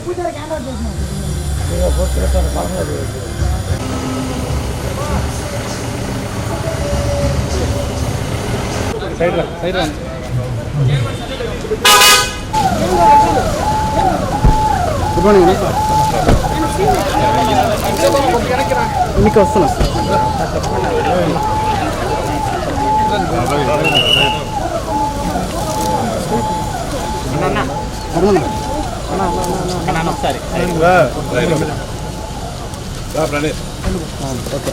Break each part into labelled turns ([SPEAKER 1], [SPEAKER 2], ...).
[SPEAKER 1] పూజారికి hand over చేసినాం
[SPEAKER 2] side రా side రా గుడ్ మార్నింగ్ మీకు వస్తున్నా
[SPEAKER 3] ఒకసారి
[SPEAKER 2] ఓకే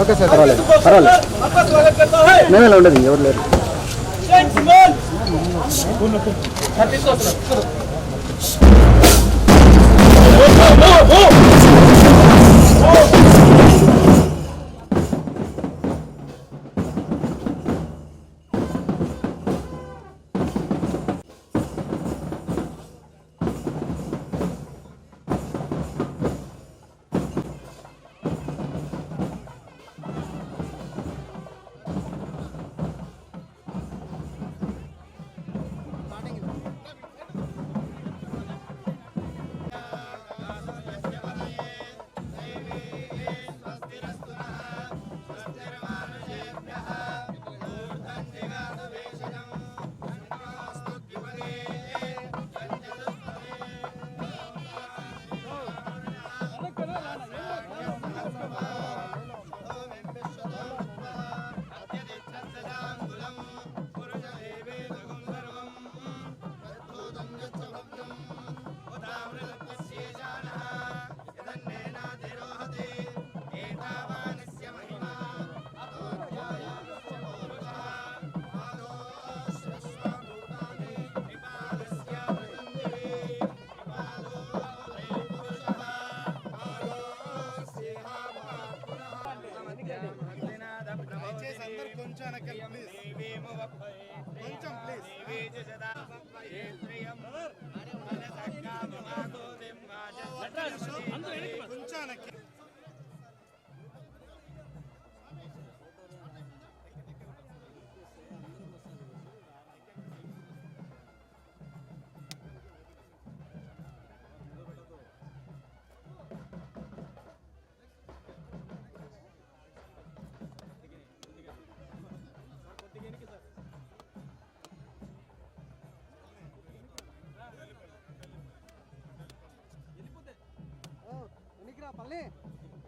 [SPEAKER 2] ఓకే సార్ పర్వాలేదు పర్వాలేదు మేమే ఉండదు ఎవరు లేరు
[SPEAKER 4] దయచేసి
[SPEAKER 2] పల్లి
[SPEAKER 3] okay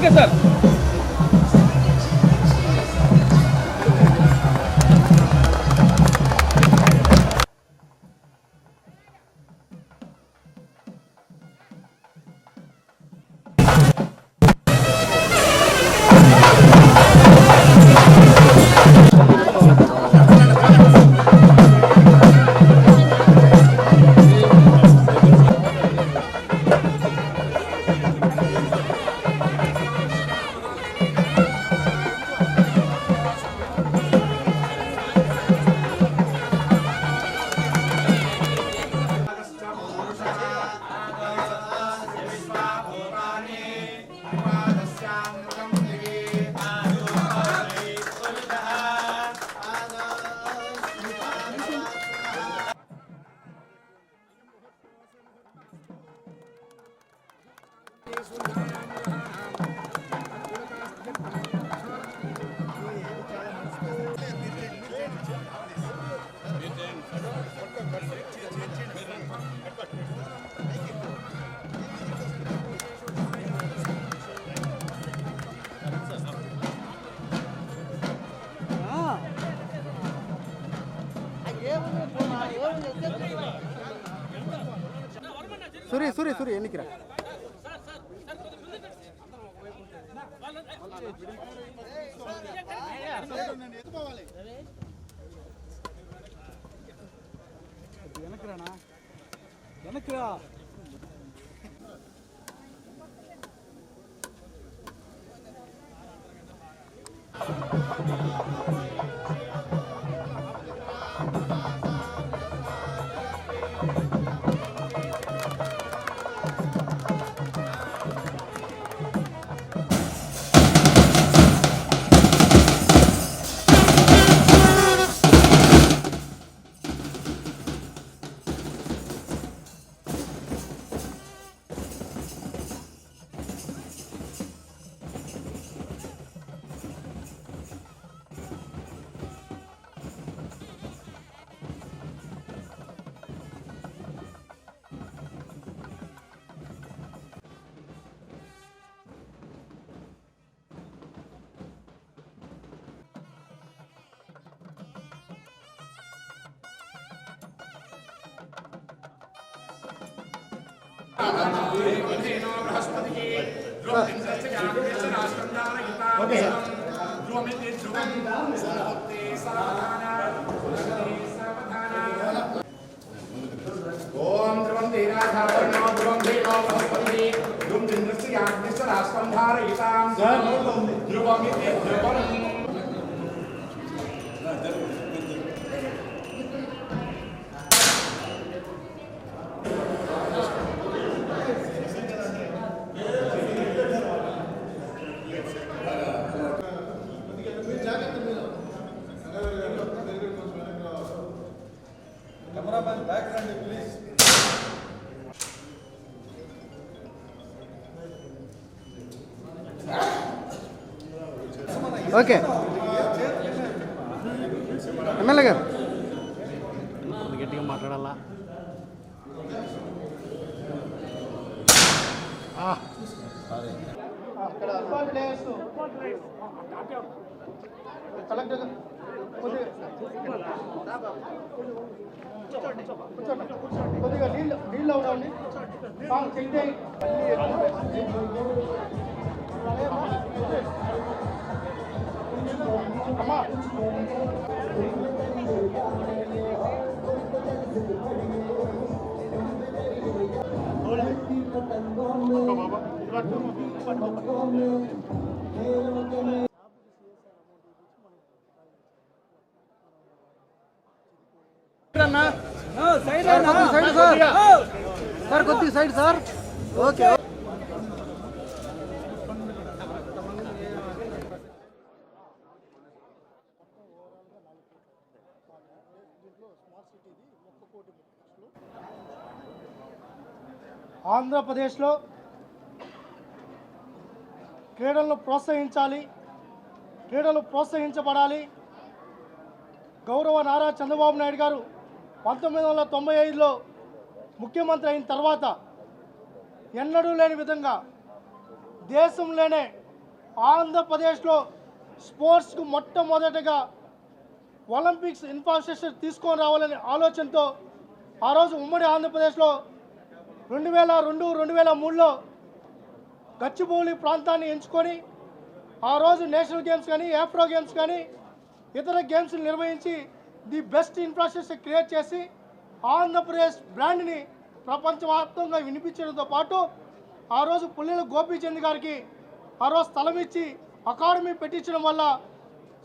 [SPEAKER 3] okay sir Yang
[SPEAKER 2] Suri Suri Suri ఎన్నికిరా వెనక్రానా
[SPEAKER 3] ఓం ధ్రువం ధీరాధారణో ధ్రువం ధీరో బృహస్పతి ధ్రువం చంద్రస్య యాజ్ఞస్య రాష్ట్రం ధారయితాం ధ్రువం ఇది ధ్రువం
[SPEAKER 2] ఓకే ఎమ్మెల్యే గారు గట్టిగా మాట్లాడాలా
[SPEAKER 5] కలెక్టర్ కొద్దిగా నీళ్ళు నీళ్ళు అవునండి చెక్ చేయి. అమ్మా.
[SPEAKER 2] సార్ కొద్దిగా సైడ్ సార్. ఓకే.
[SPEAKER 5] ఆంధ్రప్రదేశ్లో క్రీడలను ప్రోత్సహించాలి క్రీడలు ప్రోత్సహించబడాలి. గౌరవ నారా చంద్రబాబు నాయుడు గారు పంతొమ్మిది వందల తొంభై ఐదులో ముఖ్యమంత్రి అయిన తర్వాత ఎన్నడూ లేని విధంగా దేశంలోనే ఆంధ్రప్రదేశ్లో స్పోర్ట్స్కు మొట్టమొదటగా ఒలింపిక్స్ ఇన్ఫ్రాస్ట్రక్చర్ తీసుకొని రావాలనే ఆలోచనతో ఆ రోజు ఉమ్మడి ఆంధ్రప్రదేశ్లో రెండు వేల రెండు రెండు వేల మూడులో గచ్చిబౌలి ప్రాంతాన్ని ఎంచుకొని ఆ రోజు నేషనల్ గేమ్స్ కానీ ఏఫ్రో గేమ్స్ కానీ ఇతర గేమ్స్ నిర్వహించి ది బెస్ట్ ఇన్ఫ్రాస్ట్రక్చర్ క్రియేట్ చేసి ఆంధ్రప్రదేశ్ బ్రాండ్ని ప్రపంచవ్యాప్తంగా వినిపించడంతో పాటు ఆ రోజు పుల్లెల గోపీచంద్ గారికి ఆ రోజు స్థలం ఇచ్చి అకాడమీ పెట్టించడం వల్ల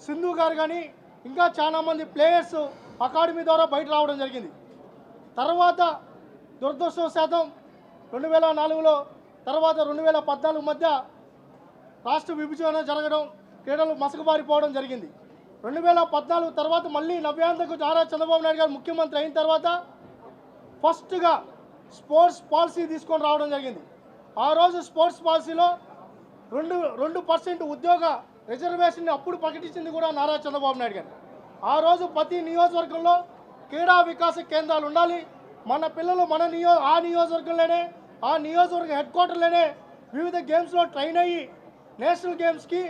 [SPEAKER 5] సింధు గారు కానీ ఇంకా చాలామంది ప్లేయర్స్ అకాడమీ ద్వారా బయట రావడం జరిగింది. తర్వాత దురదృష్టవశాతం రెండు వేల నాలుగులో తర్వాత రెండు వేల పద్నాలుగు మధ్య రాష్ట్ర విభజన జరగడం క్రీడలు మసకబారిపోవడం జరిగింది. రెండు వేల పద్నాలుగు తర్వాత మళ్ళీ నవ్యాంతకు నారా చంద్రబాబు నాయుడు గారు ముఖ్యమంత్రి అయిన తర్వాత ఫస్ట్గా స్పోర్ట్స్ పాలసీ తీసుకొని రావడం జరిగింది. ఆ రోజు స్పోర్ట్స్ పాలసీలో రెండు రెండు పర్సెంట్ ఉద్యోగ రిజర్వేషన్ని అప్పుడు ప్రకటించింది కూడా నారా చంద్రబాబు నాయుడు గారు. ఆ రోజు ప్రతి నియోజకవర్గంలో క్రీడా వికాస కేంద్రాలు ఉండాలి. మన పిల్లలు మన నియో ఆ నియోజకవర్గంలోనే ఆ నియోజకవర్గ హెడ్ క్వార్టర్లోనే వివిధ గేమ్స్లో ట్రైన్ అయ్యి నేషనల్ గేమ్స్కి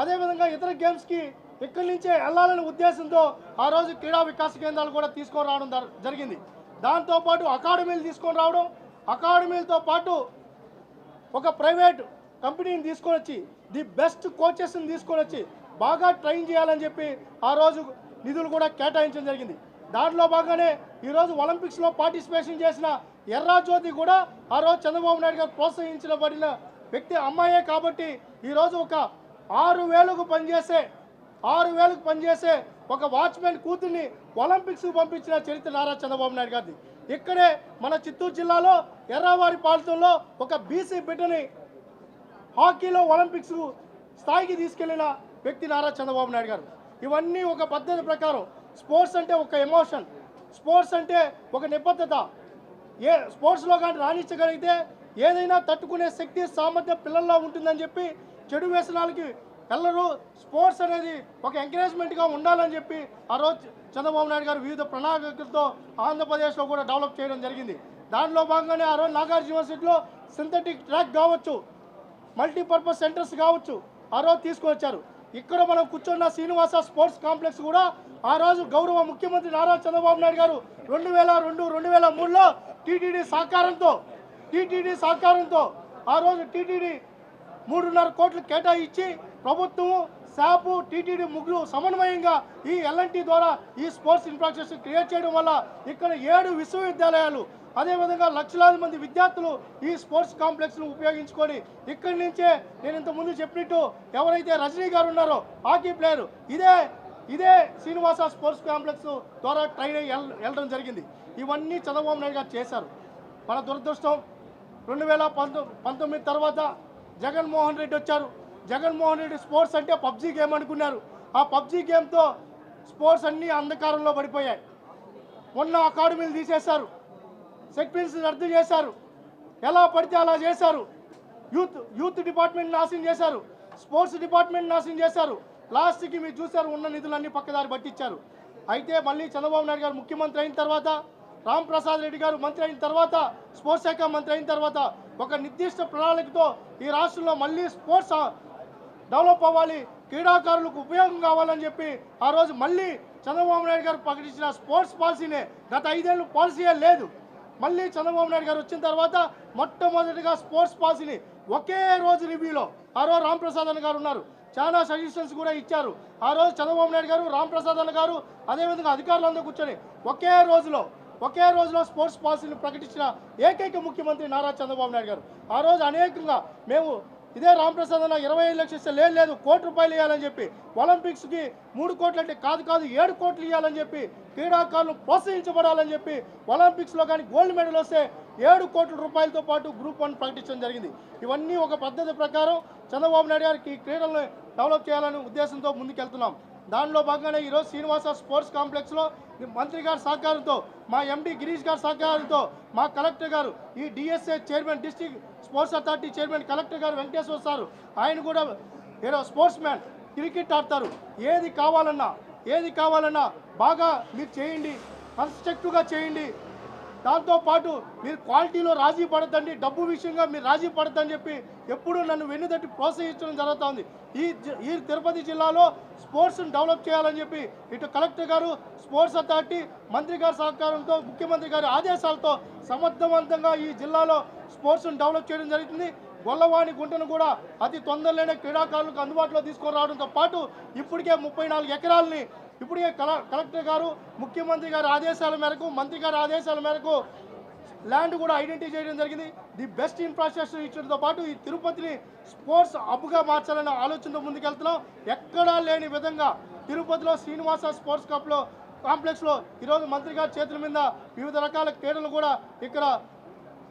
[SPEAKER 5] అదేవిధంగా ఇతర గేమ్స్కి ఇక్కడి నుంచే వెళ్ళాలనే ఉద్దేశంతో ఆ రోజు క్రీడా వికాస కేంద్రాలు కూడా తీసుకొని రావడం జరిగింది. దాంతోపాటు అకాడమీలు తీసుకొని రావడం అకాడమీలతో పాటు ఒక ప్రైవేట్ కంపెనీని తీసుకొని వచ్చి ది బెస్ట్ కోచెస్ని తీసుకొని వచ్చి బాగా ట్రైన్ చేయాలని చెప్పి ఆ రోజు నిధులు కూడా కేటాయించడం జరిగింది. దాంట్లో భాగంగానే ఈరోజు ఒలింపిక్స్లో పార్టిసిపేషన్ చేసిన ఎర్రాజ్యోతి కూడా ఆ రోజు చంద్రబాబు నాయుడు గారు ప్రోత్సహించబడిన వ్యక్తి అమ్మాయే కాబట్టి ఈరోజు ఒక ఆరు వేలకు పనిచేసే ఆరు వేలకు పనిచేసే ఒక వాచ్మెన్ కూతుర్ని ఒలింపిక్స్కు పంపించిన చరిత్ర నారా చంద్రబాబు నాయుడు గారిది. ఇక్కడే మన చిత్తూరు జిల్లాలో ఎర్రవారి పాలతంలో ఒక బీసీ బిడ్డని హాకీలో ఒలింపిక్స్ స్థాయికి తీసుకెళ్ళిన వ్యక్తి నారా చంద్రబాబు నాయుడు గారు. ఇవన్నీ ఒక పద్ధతి ప్రకారం స్పోర్ట్స్ అంటే ఒక ఎమోషన్ స్పోర్ట్స్ అంటే ఒక నిబద్ధత ఏ స్పోర్ట్స్లో కానీ రాణించగలిగితే ఏదైనా తట్టుకునే శక్తి సామర్థ్యం పిల్లల్లో ఉంటుందని చెప్పి చెడు వ్యసనాలకి పిల్లలు స్పోర్ట్స్ అనేది ఒక ఎంకరేజ్మెంట్గా ఉండాలని చెప్పి ఆ రోజు చంద్రబాబు నాయుడు గారు వివిధ ప్రణాళికలతో ఆంధ్రప్రదేశ్లో కూడా డెవలప్ చేయడం జరిగింది. దానిలో భాగంగానే ఆ రోజు నాగార్జున యూనివర్సిటీలో సింథటిక్ ట్రాక్ కావచ్చు మల్టీపర్పస్ సెంటర్స్ కావచ్చు ఆ రోజు తీసుకువచ్చారు ఇక్కడ మనం కూర్చున్న శ్రీనివాస స్పోర్ట్స్ కాంప్లెక్స్ కూడా ఆ రోజు గౌరవ ముఖ్యమంత్రి నారా చంద్రబాబు నాయుడు గారు రెండు వేల రెండు రెండు వేల మూడులో టీటీడీ సహకారంతో టీటీడీ సహకారంతో ఆ రోజు టీటీడీ మూడున్నర కోట్లు కేటాయించి ప్రభుత్వం శాపు టీటీడీ ముగ్గురు సమన్వయంగా ఈ ఎల్ఎన్టీ ద్వారా ఈ స్పోర్ట్స్ ఇన్ఫ్రాస్ట్రక్చర్ క్రియేట్ చేయడం వల్ల ఇక్కడ ఏడు విశ్వవిద్యాలయాలు అదేవిధంగా లక్షలాది మంది విద్యార్థులు ఈ స్పోర్ట్స్ కాంప్లెక్స్ను ఉపయోగించుకొని ఇక్కడి నుంచే నేను ఇంతకుముందు చెప్పినట్టు ఎవరైతే రజనీ గారు ఉన్నారో హాకీ ప్లేయర్ ఇదే ఇదే శ్రీనివాస స్పోర్ట్స్ కాంప్లెక్స్ ద్వారా ట్రైన్ అయ్యి వెళ్ళడం జరిగింది. ఇవన్నీ చంద్రబాబు నాయుడు గారు చేశారు. మన దురదృష్టం రెండు వేల పంతొమ్మిది తర్వాత జగన్మోహన్ రెడ్డి వచ్చారు. జగన్మోహన్ రెడ్డి స్పోర్ట్స్ అంటే పబ్జీ గేమ్ అనుకున్నారు. ఆ పబ్జీ గేమ్తో స్పోర్ట్స్ అన్నీ అంధకారంలో పడిపోయాయి. మొన్న అకాడమీలు తీసేశారు. సెక్మెన్స్ రద్దు చేశారు. ఎలా పడితే అలా చేశారు. యూత్ యూత్ డిపార్ట్మెంట్ నాశనం చేశారు. స్పోర్ట్స్ డిపార్ట్మెంట్ నాశనం చేశారు. లాస్ట్కి మీరు చూశారు ఉన్న నిధులన్నీ పక్కదారి పట్టించారు. అయితే మళ్ళీ చంద్రబాబు నాయుడు గారు ముఖ్యమంత్రి అయిన తర్వాత రామ్ ప్రసాద్ రెడ్డి గారు మంత్రి అయిన తర్వాత స్పోర్ట్స్ శాఖ మంత్రి అయిన తర్వాత ఒక నిర్దిష్ట ప్రణాళికతో ఈ రాష్ట్రంలో మళ్ళీ స్పోర్ట్స్ డెవలప్ అవ్వాలి క్రీడాకారులకు ఉపయోగం కావాలని చెప్పి ఆ రోజు మళ్ళీ చంద్రబాబు నాయుడు గారు ప్రకటించిన స్పోర్ట్స్ పాలసీనే గత ఐదేళ్ళు పాలసీయే లేదు. మళ్ళీ చంద్రబాబు నాయుడు గారు వచ్చిన తర్వాత మొట్టమొదటిగా స్పోర్ట్స్ పాలసీని ఒకే రోజు రివ్యూలో ఆ రోజు రామప్రసాద్ అన్న గారు ఉన్నారు. చాలా సజెషన్స్ కూడా ఇచ్చారు. ఆ రోజు చంద్రబాబు నాయుడు గారు రామప్రసాద్ అన్న గారు అదేవిధంగా అధికారులందరూ కూర్చొని ఒకే రోజులో ఒకే రోజులో స్పోర్ట్స్ పాలసీని ప్రకటించిన ఏకైక ముఖ్యమంత్రి నారా చంద్రబాబు నాయుడు గారు. ఆ రోజు అనేకంగా మేము ఇదే రామప్రసాద్ అన్న ఇరవై ఐదు లక్షలు ఇస్తే లేదు లేదు కోటి రూపాయలు ఇవ్వాలని చెప్పి ఒలింపిక్స్కి మూడు కోట్లు అంటే కాదు కాదు ఏడు కోట్లు ఇవ్వాలని చెప్పి క్రీడాకారులు ప్రోత్సహించబడాలని చెప్పి ఒలింపిక్స్లో కానీ గోల్డ్ మెడల్ వస్తే ఏడు కోట్ల రూపాయలతో పాటు గ్రూప్ వన్ ప్రకటించడం జరిగింది. ఇవన్నీ ఒక పద్ధతి ప్రకారం చంద్రబాబు నాయుడు గారికి ఈ క్రీడలను డెవలప్ చేయాలనే ఉద్దేశంతో ముందుకెళ్తున్నాం. దానిలో భాగంగానే ఈరోజు శ్రీనివాస స్పోర్ట్స్ కాంప్లెక్స్లో మంత్రి గారి సహకారంతో మా ఎండి గిరీష్ గారి సహకారంతో మా కలెక్టర్ గారు ఈ DSA chairman district sports authority chairman collector గారు వెంకటేశ్వర సార్ ఆయన కూడా ఏదో స్పోర్ట్స్ మ్యాన్ క్రికెట్ ఆడతారు. ఏది కావాలన్నా ఏది కావాలన్నా బాగా మీరు చేయండి కన్స్ట్రక్టివ్గా చేయండి దాంతోపాటు మీరు క్వాలిటీలో రాజీ పడద్దండి డబ్బు విషయంగా మీరు రాజీ పడద్దని చెప్పి ఎప్పుడూ నన్ను వెన్నుదట్టి ప్రోత్సహించడం జరుగుతూ ఉంది ఈ ఈ తిరుపతి జిల్లాలో స్పోర్ట్స్ని డెవలప్ చేయాలని చెప్పి ఇటు కలెక్టర్ గారు స్పోర్ట్స్ అథారిటీ మంత్రి గారి సహకారంతో ముఖ్యమంత్రి గారి ఆదేశాలతో సమర్థవంతంగా ఈ జిల్లాలో స్పోర్ట్స్ను డెవలప్ చేయడం జరుగుతుంది. గొల్లవాణి గుంటను కూడా అతి తొందరలోనే క్రీడాకారులకు అందుబాటులో తీసుకొని రావడంతో పాటు ఇప్పటికే ముప్పై నాలుగు ఎకరాలని ఇప్పుడే కల కలెక్టర్ గారు ముఖ్యమంత్రి గారి ఆదేశాల మేరకు మంత్రి గారి ఆదేశాల మేరకు ల్యాండ్ కూడా ఐడెంటిఫై చేయడం జరిగింది. ది బెస్ట్ ఇన్ఫ్రాస్ట్రక్చర్ ఇచ్చడంతో పాటు ఈ తిరుపతిని స్పోర్ట్స్ హబ్గా మార్చాలన్న ఆలోచనతో ముందుకెళ్తున్నాం. ఎక్కడా లేని విధంగా తిరుపతిలో శ్రీనివాస స్పోర్ట్స్ కప్లో కాంప్లెక్స్లో ఈరోజు మంత్రి గారి చేతుల మీద వివిధ రకాల క్రీడలు కూడా ఇక్కడ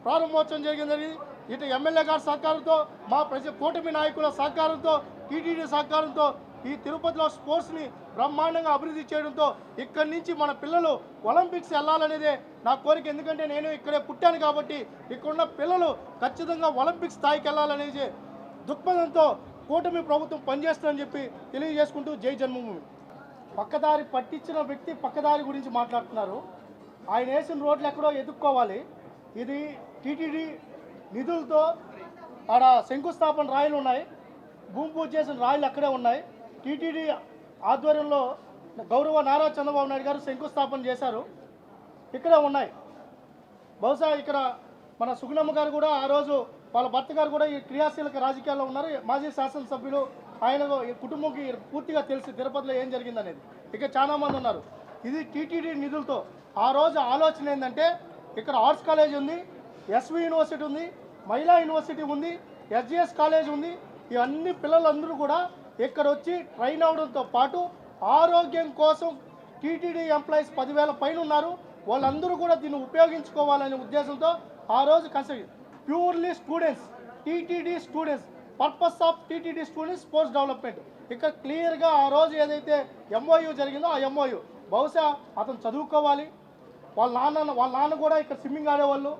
[SPEAKER 5] ప్రారంభోత్సవం జరిగింది. ఇటు ఎమ్మెల్యే గారి సహకారంతో మా ప్రజ కూటమి నాయకుల సహకారంతో టీటీడీ సహకారంతో ఈ తిరుపతిలో స్పోర్ట్స్ని బ్రహ్మాండంగా అభివృద్ధి చేయడంతో ఇక్కడి నుంచి మన పిల్లలు ఒలింపిక్స్ వెళ్ళాలనేదే నా కోరిక. ఎందుకంటే నేను ఇక్కడే పుట్టాను కాబట్టి ఇక్కడున్న పిల్లలు ఖచ్చితంగా ఒలింపిక్స్ స్థాయికి వెళ్ళాలనేది దృక్పథంతో కూటమి ప్రభుత్వం పనిచేస్తుందని చెప్పి తెలియజేసుకుంటూ జై జన్మభూమి. పక్కదారి పట్టించిన వ్యక్తి పక్కదారి గురించి మాట్లాడుతున్నారు. ఆయన వేసిన రోడ్లు ఎక్కడో ఎదుక్కోవాలి. ఇది టీటీడీ నిధులతో ఆడ శంకుస్థాపన రాయిలు ఉన్నాయి. భూమి పూజ చేసిన రాయిలు అక్కడే ఉన్నాయి. టీటీడీ ఆధ్వర్యంలో గౌరవ నారా చంద్రబాబు నాయుడు గారు శంకుస్థాపన చేశారు. ఇక్కడే ఉన్నాయి. బహుశా ఇక్కడ మన సుగుణమ్మ గారు కూడా ఆ రోజు వాళ్ళ భర్త గారు కూడా ఈ క్రియాశీలక రాజకీయాల్లో ఉన్నారు. మాజీ శాసనసభ్యులు ఆయన ఈ కుటుంబంకి పూర్తిగా తెలిసి తిరుపతిలో ఏం జరిగిందనేది. ఇక చాలా మంది ఉన్నారు. ఇది టీటీడీ నిధులతో. ఆ రోజు ఆలోచన ఏంటంటే ఇక్కడ ఆర్ట్స్ కాలేజ్ ఉంది ఎస్వి యూనివర్సిటీ ఉంది మహిళా యూనివర్సిటీ ఉంది ఎస్జిఎస్ కాలేజ్ ఉంది. ఇవన్నీ పిల్లలందరూ కూడా ఇక్కడ వచ్చి ట్రైన్ అవడంతో పాటు ఆరోగ్యం కోసం టీటీడీ ఎంప్లాయీస్ పదివేల పైన ఉన్నారు వాళ్ళందరూ కూడా దీన్ని ఉపయోగించుకోవాలనే ఉద్దేశంతో ఆ రోజు consult purely students TTD students purpose of TTD students sports development. ఇక్కడ క్లియర్గా ఆ రోజు ఏదైతే ఎంఓయూ జరిగిందో ఆ ఎంఓయూ బహుశా అతను చదువుకోవాలి. వాళ్ళ నాన్న వాళ్ళ నాన్న కూడా ఇక్కడ స్విమ్మింగ్ ఆడేవాళ్ళు.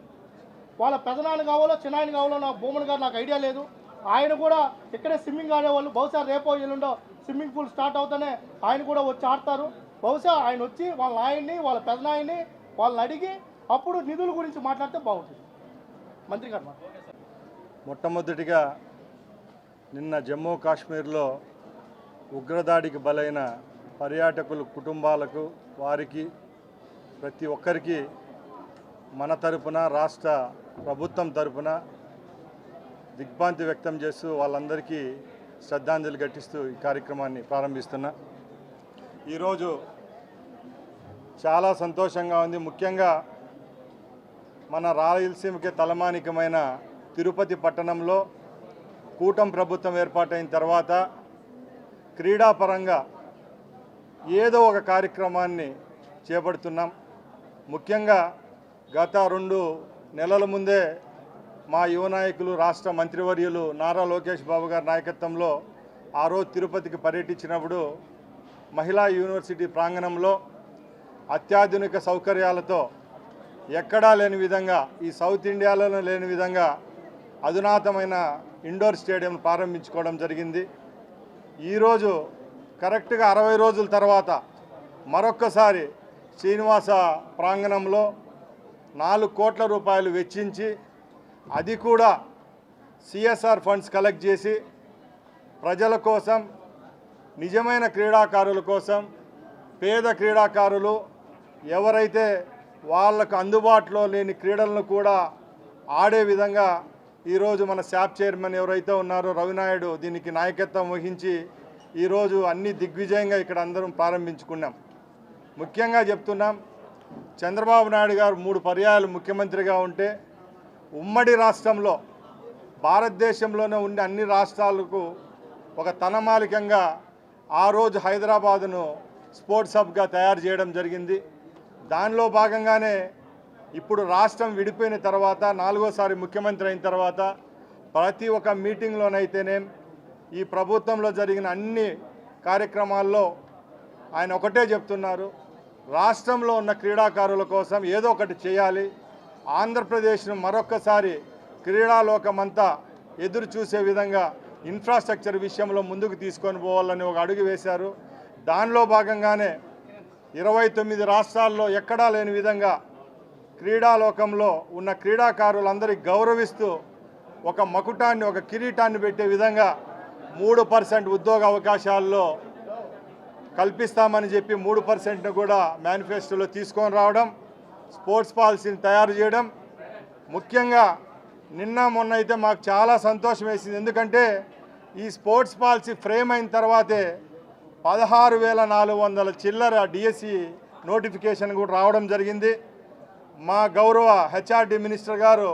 [SPEAKER 5] వాళ్ళ పెదనాన్న కావాలో చిన్నాయన కావాలో నా భూమన్ గారు నాకు ఐడియా లేదు. ఆయన కూడా ఇక్కడే స్విమ్మింగ్ ఆడేవాళ్ళు. బహుశా రేపో ఎల్లుండో స్విమ్మింగ్ పూల్ స్టార్ట్ అవుతానే ఆయన కూడా వచ్చి ఆడతారు. బహుశా ఆయన వచ్చి వాళ్ళ నాయన్ని వాళ్ళ పెదనాయన్ని వాళ్ళని అడిగి అప్పుడు నిధుల గురించి మాట్లాడితే బాగుంటుంది. మంత్రి గారు
[SPEAKER 6] మొట్టమొదటిగా నిన్న జమ్మూ కాశ్మీర్లో ఉగ్రదాడికి బలైన పర్యాటకుల కుటుంబాలకు వారికి ప్రతి ఒక్కరికి మన తరపున రాష్ట్ర ప్రభుత్వం తరపున దిగ్భ్రాంతి వ్యక్తం చేస్తూ వాళ్ళందరికీ శ్రద్ధాంజలి ఘటిస్తూ ఈ కార్యక్రమాన్ని ప్రారంభిస్తున్నా. ఈరోజు చాలా సంతోషంగా ఉంది. ముఖ్యంగా మన రాయలసీమకి తలమానికమైన తిరుపతి పట్టణంలో కూటం ప్రభుత్వం ఏర్పాటైన తర్వాత క్రీడాపరంగా ఏదో ఒక కార్యక్రమాన్ని చేపడుతున్నాం. ముఖ్యంగా గత రెండు నెలల ముందే మా యువ నాయకులు రాష్ట్ర మంత్రివర్యులు నారా లోకేష్ బాబు గారి నాయకత్వంలో ఆ రోజు తిరుపతికి పర్యటించినప్పుడు మహిళా యూనివర్సిటీ ప్రాంగణంలో అత్యాధునిక సౌకర్యాలతో ఎక్కడా లేని విధంగా ఈ సౌత్ ఇండియాలో లేని విధంగా అధునాతమైన ఇండోర్ స్టేడియం ప్రారంభించుకోవడం జరిగింది. ఈరోజు కరెక్ట్గా అరవై రోజుల తర్వాత మరొక్కసారి శ్రీనివాస ప్రాంగణంలో నాలుగు కోట్ల రూపాయలు వెచ్చించి అది కూడా సిఎస్ఆర్ ఫండ్స్ కలెక్ట్ చేసి ప్రజల కోసం నిజమైన క్రీడాకారుల కోసం పేద క్రీడాకారులు ఎవరైతే వాళ్ళకు అందుబాటులో లేని క్రీడలను కూడా ఆడే విధంగా ఈరోజు మన శాప్ చైర్మన్ ఎవరైతే ఉన్నారో రవినాయుడు దీనికి నాయకత్వం వహించి ఈరోజు అన్ని దిగ్విజయంగా ఇక్కడ అందరం ప్రారంభించుకున్నాం. ముఖ్యంగా చెప్తున్నాం చంద్రబాబు నాయుడు గారు మూడు పర్యాయాలు ముఖ్యమంత్రిగా ఉంటే ఉమ్మడి రాష్ట్రంలో భారతదేశంలోనే ఉండే అన్ని రాష్ట్రాలకు ఒక తనమాలికంగా ఆ రోజు హైదరాబాదును స్పోర్ట్స్ హబ్గా తయారు చేయడం జరిగింది. దానిలో భాగంగానే ఇప్పుడు రాష్ట్రం విడిపోయిన తర్వాత నాలుగోసారి ముఖ్యమంత్రి అయిన తర్వాత ప్రతి ఒక్క మీటింగ్లోనైతేనేం ఈ ప్రభుత్వంలో జరిగిన అన్ని కార్యక్రమాల్లో ఆయన ఒకటే చెప్తున్నారు. రాష్ట్రంలో ఉన్న క్రీడాకారుల కోసం ఏదో ఒకటి చేయాలి. ఆంధ్రప్రదేశ్ను మరొక్కసారి క్రీడాలోకమంతా ఎదురు చూసే విధంగా ఇన్ఫ్రాస్ట్రక్చర్ విషయంలో ముందుకు తీసుకొని పోవాలని ఒక అడుగు వేశారు. దానిలో భాగంగానే ఇరవై తొమ్మిది రాష్ట్రాల్లో ఎక్కడా లేని విధంగా క్రీడాలోకంలో ఉన్న క్రీడాకారులందరికీ గౌరవిస్తూ ఒక మకుటాన్ని ఒక కిరీటాన్ని పెట్టే విధంగా మూడు పర్సెంట్ ఉద్యోగ అవకాశాల్లో కల్పిస్తామని చెప్పి మూడు పర్సెంట్ను కూడా మేనిఫెస్టోలో తీసుకొని రావడం స్పోర్ట్స్ పాలసీని తయారు చేయడం ముఖ్యంగా నిన్న మొన్న అయితే మాకు చాలా సంతోషం వేసింది. ఎందుకంటే ఈ స్పోర్ట్స్ పాలసీ ఫ్రేమ్ అయిన తర్వాతే పదహారు వేల నాలుగు వందల చిల్లర డిఎస్సి నోటిఫికేషన్ కూడా రావడం జరిగింది. మా గౌరవ హెచ్ఆర్డి మినిస్టర్ గారు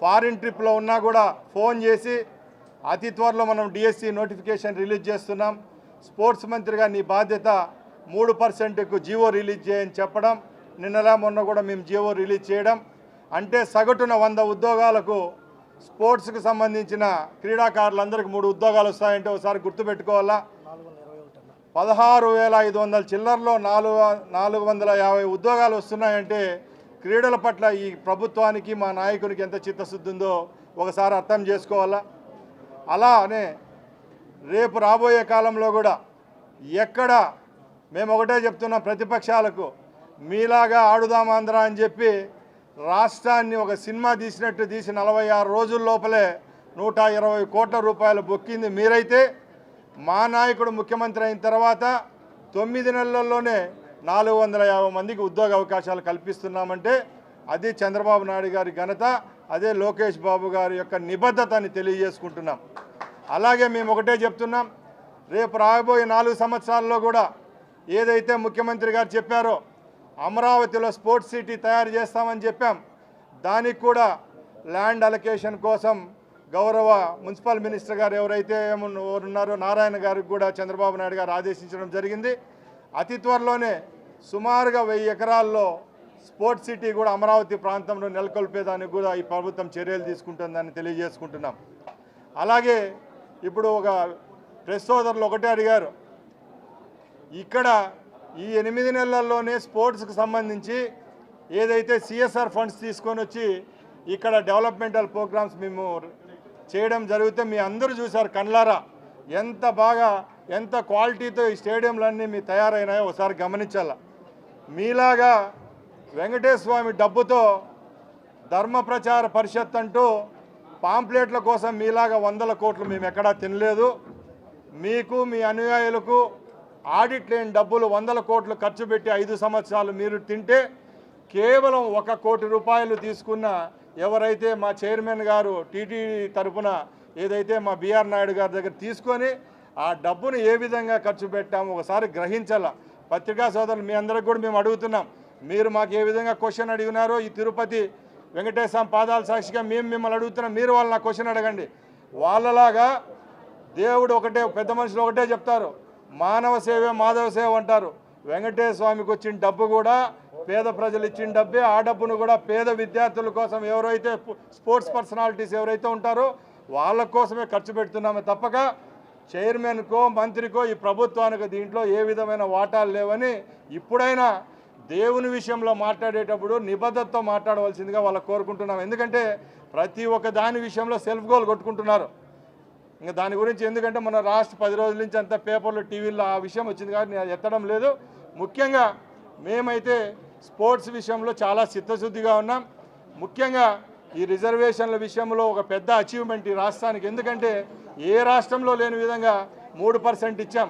[SPEAKER 6] ఫారిన్ ట్రిప్లో ఉన్నా కూడా ఫోన్ చేసి అతి త్వరలో మనం డిఎస్సి నోటిఫికేషన్ రిలీజ్ చేస్తున్నాం. స్పోర్ట్స్ మంత్రిగా నీ బాధ్యత మూడు పర్సెంట్కు జీవో రిలీజ్ చేయని చెప్పడం నిన్నలా మొన్న కూడా మేము జీవో రిలీజ్ చేయడం. అంటే సగటున వంద ఉద్యోగాలకు స్పోర్ట్స్కి సంబంధించిన క్రీడాకారులందరికీ మూడు ఉద్యోగాలు వస్తాయంటే ఒకసారి గుర్తుపెట్టుకోవాలా? పదహారు వేల ఐదు వందల చిల్లర్లో నాలుగు నాలుగు వందల యాభై ఉద్యోగాలు వస్తున్నాయంటే క్రీడల పట్ల ఈ ప్రభుత్వానికి మా నాయకునికి ఎంత చిత్తశుద్ధి ఉందో ఒకసారి అర్థం చేసుకోవాలా? అలానే రేపు రాబోయే కాలంలో కూడా ఎక్కడ మేము ఒకటే చెప్తున్నాం ప్రతిపక్షాలకు మీలాగా ఆడుదాం ఆంధ్ర అని చెప్పి రాష్ట్రాన్ని ఒక సినిమా తీసినట్టు తీసి నలభై ఆరు రోజుల లోపలే నూట ఇరవై కోట్ల రూపాయలు బొక్కింది మీరైతే. మా నాయకుడు ముఖ్యమంత్రి అయిన తర్వాత తొమ్మిది నెలల్లోనే నాలుగు వందల యాభై మందికి ఉద్యోగ అవకాశాలు కల్పిస్తున్నామంటే అది చంద్రబాబు నాయుడు గారి ఘనత అదే లోకేష్ బాబు గారి యొక్క నిబద్ధతని తెలియజేసుకుంటున్నాం. అలాగే మేము ఒకటే చెప్తున్నాం రేపు రాబోయే నాలుగు సంవత్సరాల్లో కూడా ఏదైతే ముఖ్యమంత్రి గారు చెప్పారో అమరావతిలో స్పోర్ట్స్ సిటీ తయారు చేస్తామని చెప్పాం. దానికి కూడా ల్యాండ్ అలొకేషన్ కోసం గౌరవ మున్సిపల్ మినిస్టర్ గారు ఎవరైతే ఉన్న- ఉన్నారో నారాయణ గారికి కూడా చంద్రబాబు నాయుడు గారు ఆదేశించడం జరిగింది. అతి త్వరలోనే సుమారుగా వెయ్యి ఎకరాల్లో స్పోర్ట్స్ సిటీ కూడా అమరావతి ప్రాంతంలో నెలకొల్పేదానికి కూడా ఈ ప్రభుత్వం చర్యలు తీసుకుంటుందని తెలియజేసుకుంటున్నాం. అలాగే ఇప్పుడు ఒక ప్రెస్ సోదరులు ఒకటే అడిగారు. ఇక్కడ ఈ ఎనిమిది నెలల్లోనే స్పోర్ట్స్కి సంబంధించి ఏదైతే సిఎస్ఆర్ ఫండ్స్ తీసుకొని వచ్చి ఇక్కడ డెవలప్మెంటల్ ప్రోగ్రామ్స్ మేము చేయడం జరిగితే మీ అందరూ చూశారు కళ్ళారా. ఎంత బాగా ఎంత క్వాలిటీతో ఈ స్టేడియంలన్నీ మీ తయారైనాయో ఒకసారి గమనించాల. మీలాగా వెంకటేశ్వర స్వామి డబ్బుతో ధర్మ ప్రచార పరిషత్ అంటూ పాంప్లెట్ల కోసం మీలాగా వందల కోట్లు మేము ఎక్కడా తినలేదు. మీకు మీ అనుయాయులకు ఆడిట్ లేని డబ్బులు వందల కోట్లు ఖర్చు పెట్టి ఐదు సంవత్సరాలు మీరు తింటే కేవలం ఒక కోటి రూపాయలు తీసుకున్న ఎవరైతే మా చైర్మన్ గారు టీటీడీ తరపున ఏదైతే మా బీఆర్ నాయుడు గారి దగ్గర తీసుకొని ఆ డబ్బును ఏ విధంగా ఖర్చు పెట్టాము ఒకసారి గ్రహించాల. పత్రికా సోదరులు మీ అందరికి కూడా మేము అడుగుతున్నాం. మీరు మాకు ఏ విధంగా క్వశ్చన్ అడిగినారో ఈ తిరుపతి వెంకటేశ్వర పాదాల సాక్షిగా మేము మిమ్మల్ని అడుగుతున్నాం. మీరు వాళ్ళు నా క్వశ్చన్ అడగండి. వాళ్ళలాగా దేవుడు ఒకటే పెద్ద మనుషులు ఒకటే చెప్తారు. మానవ సేవే మాధవ సేవ అంటారు. వెంకటేశ్వర స్వామికి వచ్చిన డబ్బు కూడా పేద ప్రజలు ఇచ్చిన డబ్బే. ఆ డబ్బును కూడా పేద విద్యార్థుల కోసం ఎవరైతే స్పోర్ట్స్ పర్సనాలిటీస్ ఎవరైతే ఉంటారో వాళ్ళ కోసమే ఖర్చు పెడుతున్నామే తప్పక. చైర్మన్కో మంత్రికో ఈ ప్రభుత్వానికి దీంట్లో ఏ విధమైన వాటాలు లేవని ఇప్పుడైనా దేవుని విషయంలో మాట్లాడేటప్పుడు నిబద్ధతతో మాట్లాడవలసిందిగా వాళ్ళకు కోరుకుంటున్నాం. ఎందుకంటే ప్రతి ఒక్క దాని విషయంలో సెల్ఫ్ గోల్ కొట్టుకుంటున్నారు. ఇంకా దాని గురించి ఎందుకంటే మన రాష్ట్ర పది రోజుల నుంచి అంతా పేపర్లు టీవీల్లో ఆ విషయం వచ్చింది కాబట్టి నేను ఎత్తడం లేదు. ముఖ్యంగా మేమైతే స్పోర్ట్స్ విషయంలో చాలా చిత్తశుద్ధిగా ఉన్నాం. ముఖ్యంగా ఈ రిజర్వేషన్ల విషయంలో ఒక పెద్ద అచీవ్మెంట్ ఈ రాష్ట్రానికి. ఎందుకంటే ఏ రాష్ట్రంలో లేని విధంగా మూడు పర్సెంట్ ఇచ్చాం.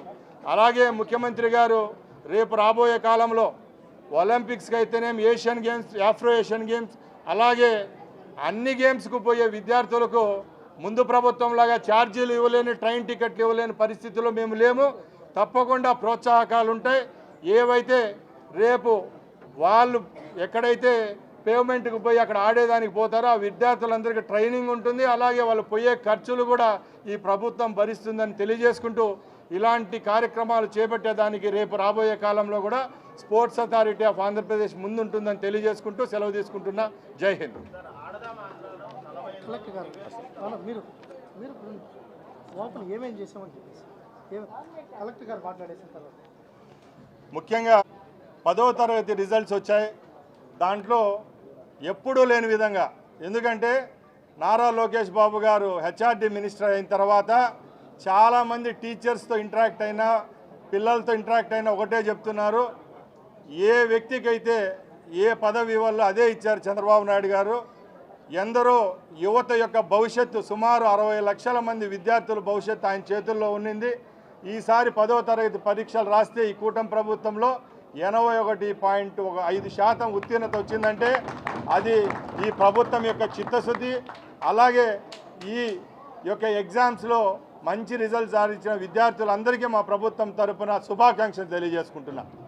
[SPEAKER 6] అలాగే ముఖ్యమంత్రి గారు రేపు రాబోయే కాలంలో ఒలింపిక్స్కి అయితేనేం Asian games Afro Asian games అలాగే అన్ని గేమ్స్కు పోయే విద్యార్థులకు ముందు ప్రభుత్వంలాగా ఛార్జీలు ఇవ్వలేని ట్రైన్ టికెట్లు ఇవ్వలేని పరిస్థితిలో మేము లేము. తప్పకుండా ప్రోత్సాహకాలు ఉంటాయి. ఏవైతే రేపు వాళ్ళు ఎక్కడైతే పేమెంట్కి పోయి అక్కడ ఆడేదానికి పోతారో ఆ విద్యార్థులందరికీ ట్రైనింగ్ ఉంటుంది. అలాగే వాళ్ళు పోయే ఖర్చులు కూడా ఈ ప్రభుత్వం భరిస్తుందని తెలియజేసుకుంటూ ఇలాంటి కార్యక్రమాలు చేపట్టేదానికి రేపు రాబోయే కాలంలో కూడా స్పోర్ట్స్ అథారిటీ ఆఫ్ ఆంధ్రప్రదేశ్ ముందుంటుందని తెలియజేసుకుంటూ సెలవు తీసుకుంటున్నా. జై హింద్.
[SPEAKER 5] కలెక్టర్ గారు మన మీరు మీరు లోపల ఏమేం చేసామని చెప్పేసి కలెక్టర్ గారు మాట్లాడేసిన తర్వాత.
[SPEAKER 6] ముఖ్యంగా పదవ తరగతి రిజల్ట్స్ వచ్చాయి. దాంట్లో ఎప్పుడూ లేని విధంగా ఎందుకంటే నారా లోకేష్ బాబు గారు హెచ్ఆర్డి మినిస్టర్ అయిన తర్వాత చాలామంది టీచర్స్తో ఇంటరాక్ట్ అయినా పిల్లలతో ఇంటరాక్ట్ అయినా ఒకటే చెప్తున్నారు. ఏ వ్యక్తికైతే ఏ పదవి ఇవ్వాలో అదే ఇచ్చారు చంద్రబాబు నాయుడు గారు. ఎందరో యువత యొక్క భవిష్యత్తు సుమారు అరవై లక్షల మంది విద్యార్థుల భవిష్యత్తు ఆయన చేతుల్లో ఉన్నింది. ఈసారి పదో తరగతి పరీక్షలు రాస్తే ఈ కూటమి ప్రభుత్వంలో ఎనభై ఒకటి పాయింట్ ఒక ఐదు శాతం ఉత్తీర్ణత వచ్చిందంటే అది ఈ ప్రభుత్వం యొక్క చిత్తశుద్ధి. అలాగే ఈ యొక్క ఎగ్జామ్స్లో మంచి రిజల్ట్ సాధించిన విద్యార్థులందరికీ మా ప్రభుత్వం తరపున శుభాకాంక్షలు తెలియజేసుకుంటున్నాను